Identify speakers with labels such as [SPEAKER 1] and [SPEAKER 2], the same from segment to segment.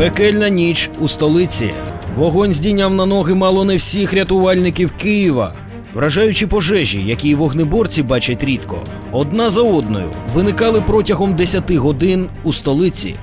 [SPEAKER 1] Пекельна ніч у столиці. Вогонь здійняв на ноги мало не всіх рятувальників Києва. Вражаючі пожежі, які вогнеборці бачать рідко, одна за одною виникали протягом 10 годин у столиці.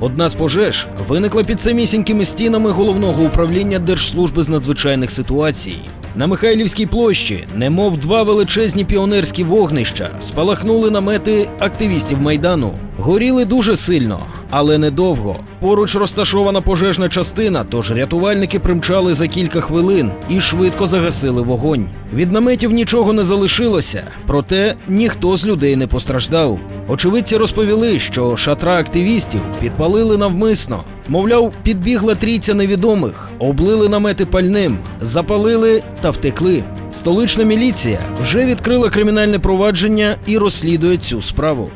[SPEAKER 1] Одна з пожеж виникла під самісінькими стінами головного управління Держслужби з надзвичайних ситуацій. На Михайлівській площі, немов два величезні піонерські вогнища, спалахнули намети активістів майдану. Горіли дуже сильно, але недовго. Поруч розташована пожежна частина, тож рятувальники примчали за кілька хвилин і швидко загасили вогонь. Від наметів нічого не залишилося, проте ніхто з людей не постраждав. Очевидці розповіли, що шатра активістів підпалили навмисно. Мовляв, підбігла трійця невідомих, облили намети пальним, запалили та втекли. Столична міліція вже відкрила кримінальне провадження і розслідує цю справу.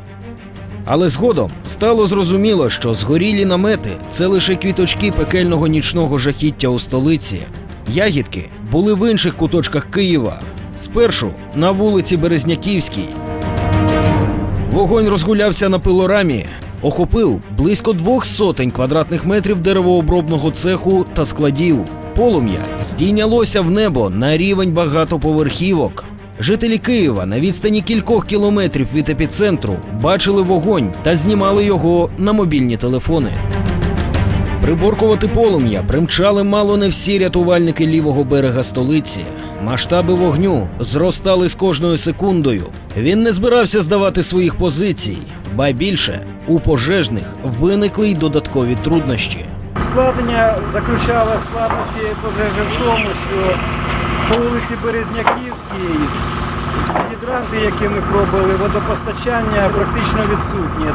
[SPEAKER 1] Але згодом стало зрозуміло, що згорілі намети це лише квіточки пекельного нічного жахіття у столиці. Ягідки були в інших куточках Києва. Спершу на вулиці Березняківській. Вогонь розгулявся на пилорамі, охопив близько двох сотень квадратних метрів деревообробного цеху та складів. Полум'я здійнялося в небо на рівень багатоповерхівок. Жителі Києва на відстані кількох кілометрів від епіцентру бачили вогонь та знімали його на мобільні телефони. Приборкувати полум'я примчали мало не всі рятувальники лівого берега столиці. Масштаби вогню зростали з кожною секундою. Він не збирався здавати своїх позицій, ба більше у пожежних виникли й додаткові труднощі.
[SPEAKER 2] Ускладнення заключало складності пожежі в тому, що по вулиці Березняківській всі гідранти, які ми пробували, водопостачання практично відсутнє.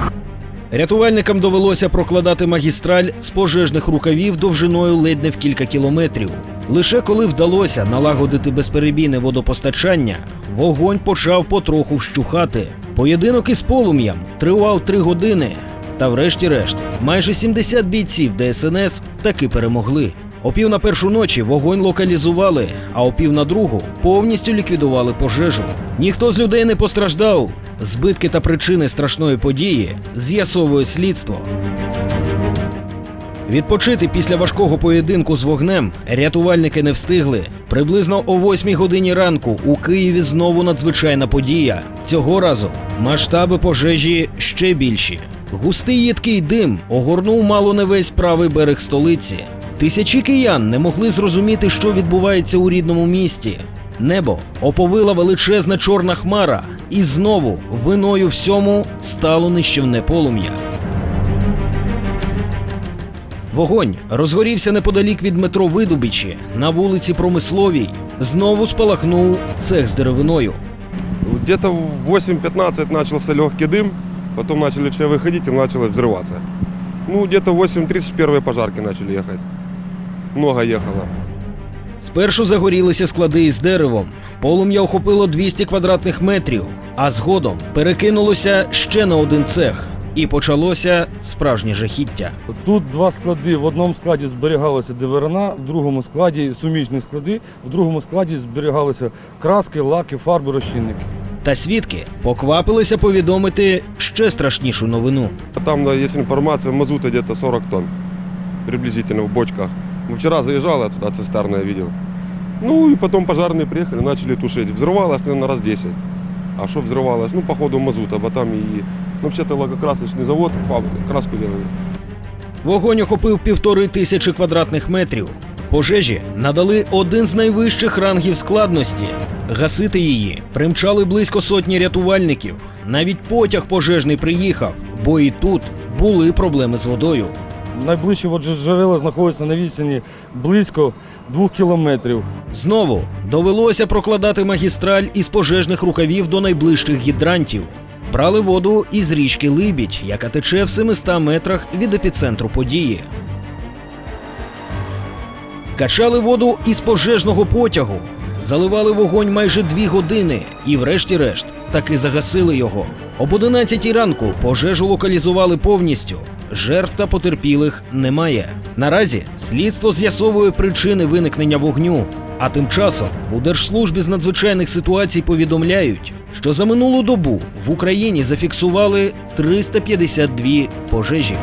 [SPEAKER 1] Рятувальникам довелося прокладати магістраль з пожежних рукавів довжиною ледь не в кілька кілометрів. Лише коли вдалося налагодити безперебійне водопостачання, вогонь почав потроху вщухати. Поєдинок із полум'ям тривав три години. Та врешті-решт, майже 70 бійців ДСНС таки перемогли. О пів на першу ночі вогонь локалізували, а о пів на другу повністю ліквідували пожежу. Ніхто з людей не постраждав. Збитки та причини страшної події з'ясовує слідство. Відпочити після важкого поєдинку з вогнем рятувальники не встигли. Приблизно о 8 годині ранку у Києві знову надзвичайна подія. Цього разу масштаби пожежі ще більші. Густий їдкий дим огорнув мало не весь правий берег столиці. Тисячі киян не могли зрозуміти, що відбувається у рідному місті. Небо оповила величезна чорна хмара, і знову виною всьому стало нищівне полум'я. Вогонь розгорівся неподалік від метро Видубичі на вулиці Промисловій. Знову спалахнув цех з деревиною.
[SPEAKER 3] Где-то в 8.15 начался легкий дым, потом начали все выходить и начало взрываться. Ну, где-то в 8.30 первые пожарки начали ехать. Много ехало.
[SPEAKER 1] Спершу загорілися склади із деревом. Полум'я охопило 200 квадратних метрів, а згодом перекинулося ще на один цех. І почалося справжнє жахіття.
[SPEAKER 4] Тут два склади. В одному складі зберігалася диверина, в другому складі суміжні склади, в другому складі зберігалися краски, лаки, фарби, розчинники.
[SPEAKER 1] Та свідки поквапилися повідомити ще страшнішу новину.
[SPEAKER 3] Там да, есть информация, мазута где-то 40 тонн. Приблизительно в бочках. Ну, Вчера заезжал, я туда цистерны я видел. Ну и потом пожарные приехали, начали тушить. Взрывалось, наверное, раз 10. А что взрывалось? Ну, походу, мазута, бо там и... Ну, вообще-то лакокрасочный завод, фаб- краску делали.
[SPEAKER 1] Вогонь охопив півтори тисячі квадратних метрів. Пожежі надали один з найвищих рангів складності. Гасити її примчали близько сотні рятувальників. Навіть потяг пожежний приїхав, бо і тут були проблеми з водою.
[SPEAKER 4] Найближче джерела знаходяться на відстані близько двох кілометрів.
[SPEAKER 1] Знову довелося прокладати магістраль із пожежних рукавів до найближчих гідрантів. Брали воду із річки Либідь, яка тече в 700 метрах від епіцентру події. Качали воду із пожежного потягу, заливали вогонь майже дві години і, врешті-решт, таки загасили його. Об 11 ранку пожежу локалізували повністю. Жертв та потерпілих немає. Наразі слідство з'ясовує причини виникнення вогню. А тим часом у Держслужбі з надзвичайних ситуацій повідомляють, що за минулу добу в Україні зафіксували 352 пожежі.